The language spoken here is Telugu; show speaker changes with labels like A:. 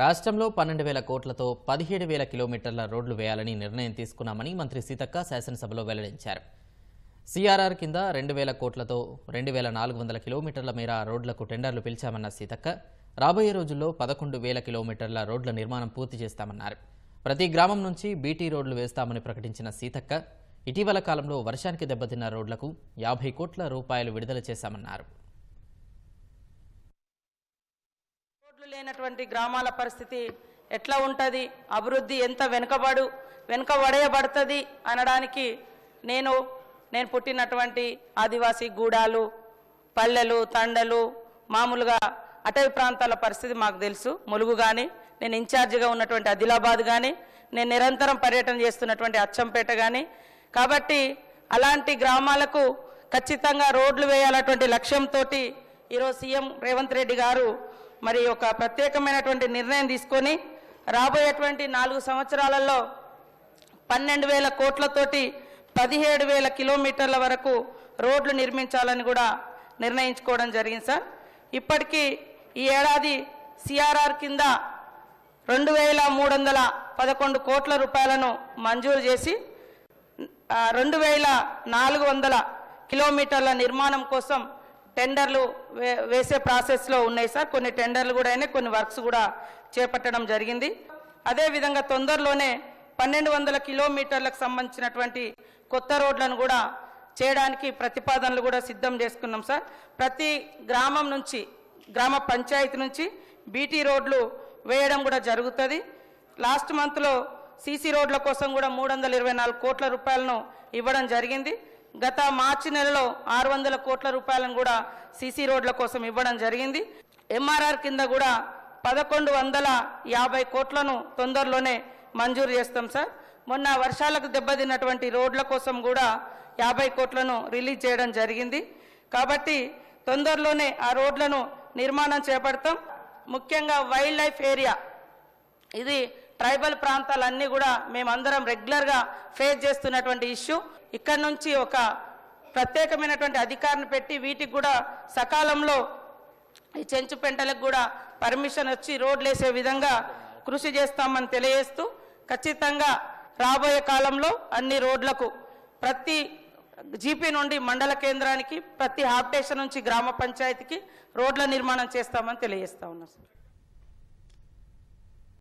A: రాష్ట్రంలో పన్నెండు వేల కోట్లతో పదిహేడు వేల కిలోమీటర్ల రోడ్లు వేయాలని నిర్ణయం తీసుకున్నామని మంత్రి సీతక్క శాసనసభలో వెల్లడించారు. సిఆర్ఆర్ కింద రెండు వేల కోట్లతో రెండు వేల నాలుగు వందల కిలోమీటర్ల మేర రోడ్లకు టెండర్లు పిలిచామన్న సీతక్క రాబోయే రోజుల్లో పదకొండు వేల కిలోమీటర్ల రోడ్ల నిర్మాణం పూర్తి చేస్తామన్నారు. ప్రతి గ్రామం నుంచి బీటీ రోడ్లు వేస్తామని ప్రకటించిన సీతక్క ఇటీవల కాలంలో వర్షానికి దెబ్బతిన్న రోడ్లకు యాభై కోట్ల రూపాయలు విడుదల చేశామన్నారు.
B: లేనటువంటి గ్రామాల పరిస్థితి ఎట్లా ఉంటుంది? అభివృద్ధి ఎంత వెనుకబడు వెనుకబడేయబడుతుంది అనడానికి నేను నేను పుట్టినటువంటి ఆదివాసీ గూడాలు పల్లెలు తండలు మామూలుగా అటవీ ప్రాంతాల పరిస్థితి మాకు తెలుసు. ములుగు కానీ నేను ఇన్ఛార్జిగా ఉన్నటువంటి ఆదిలాబాద్ కానీ నేను నిరంతరం పర్యటన చేస్తున్నటువంటి అచ్చంపేట కానీ కాబట్టి అలాంటి గ్రామాలకు ఖచ్చితంగా రోడ్లు వేయాలన్నటువంటి లక్ష్యంతో ఈరోజు సీఎం రేవంత్ రెడ్డి గారు మరి ఒక ప్రత్యేకమైనటువంటి నిర్ణయం తీసుకొని రాబోయేటువంటి నాలుగు సంవత్సరాలలో పన్నెండు వేల కోట్లతోటి పదిహేడు వేల కిలోమీటర్ల వరకు రోడ్లు నిర్మించాలని కూడా నిర్ణయించుకోవడం జరిగింది సార్. ఇప్పటికీ ఈ ఏడాది సిఆర్ఆర్ కింద రెండు వేల మూడు వందల పదకొండు కోట్ల రూపాయలను మంజూరు చేసి రెండు వేల నాలుగు వందల కిలోమీటర్ల నిర్మాణం కోసం టెండర్లు వే వేసే ప్రాసెస్లో ఉన్నాయి సార్. కొన్ని టెండర్లు కూడా అయినాయి కొన్ని వర్క్స్ కూడా చేపట్టడం జరిగింది. అదేవిధంగా తొందరలోనే పన్నెండు వందల కిలోమీటర్లకు సంబంధించినటువంటి కొత్త రోడ్లను కూడా చేయడానికి ప్రతిపాదనలు కూడా సిద్ధం చేసుకున్నాం సార్. ప్రతి గ్రామం నుంచి గ్రామ పంచాయతీ నుంచి బీటీ రోడ్లు వేయడం కూడా జరుగుతుంది. లాస్ట్ మంత్లో సీసీ రోడ్ల కోసం కూడా మూడు వందల ఇరవై నాలుగు కోట్ల రూపాయలను ఇవ్వడం జరిగింది. గత మార్చి నెలలో ఆరు వందల కోట్ల రూపాయలను కూడా సీసీ రోడ్ల కోసం ఇవ్వడం జరిగింది. ఎంఆర్ఆర్ కింద కూడా పదకొండు వందల యాభై కోట్లను తొందరలోనే మంజూరు చేస్తాం సార్. మొన్న వర్షాలకు దెబ్బతిన్నటువంటి రోడ్ల కోసం కూడా యాభై కోట్లను రిలీజ్ చేయడం జరిగింది. కాబట్టి తొందరలోనే ఆ రోడ్లను నిర్మాణం చేపడతాం. ముఖ్యంగా వైల్డ్ లైఫ్ ఏరియా ఇది ట్రైబల్ ప్రాంతాలన్నీ కూడా మేమందరం రెగ్యులర్గా ఫేస్ చేస్తున్నటువంటి ఇష్యూ. ఇక్కడ నుంచి ఒక ప్రత్యేకమైనటువంటి అధికారిని పెట్టి వీటికి కూడా సకాలంలో ఈ చెంచు పెంటలకు కూడా పర్మిషన్ వచ్చి రోడ్లు వేసే విధంగా కృషి చేస్తామని తెలియజేస్తూ ఖచ్చితంగా రాబోయే కాలంలో అన్ని రోడ్లకు ప్రతి జీపీ నుండి మండల కేంద్రానికి ప్రతి హాప్టేషన్ నుంచి గ్రామ పంచాయతీకి రోడ్ల నిర్మాణం చేస్తామని తెలియజేస్తా ఉన్నాం సార్.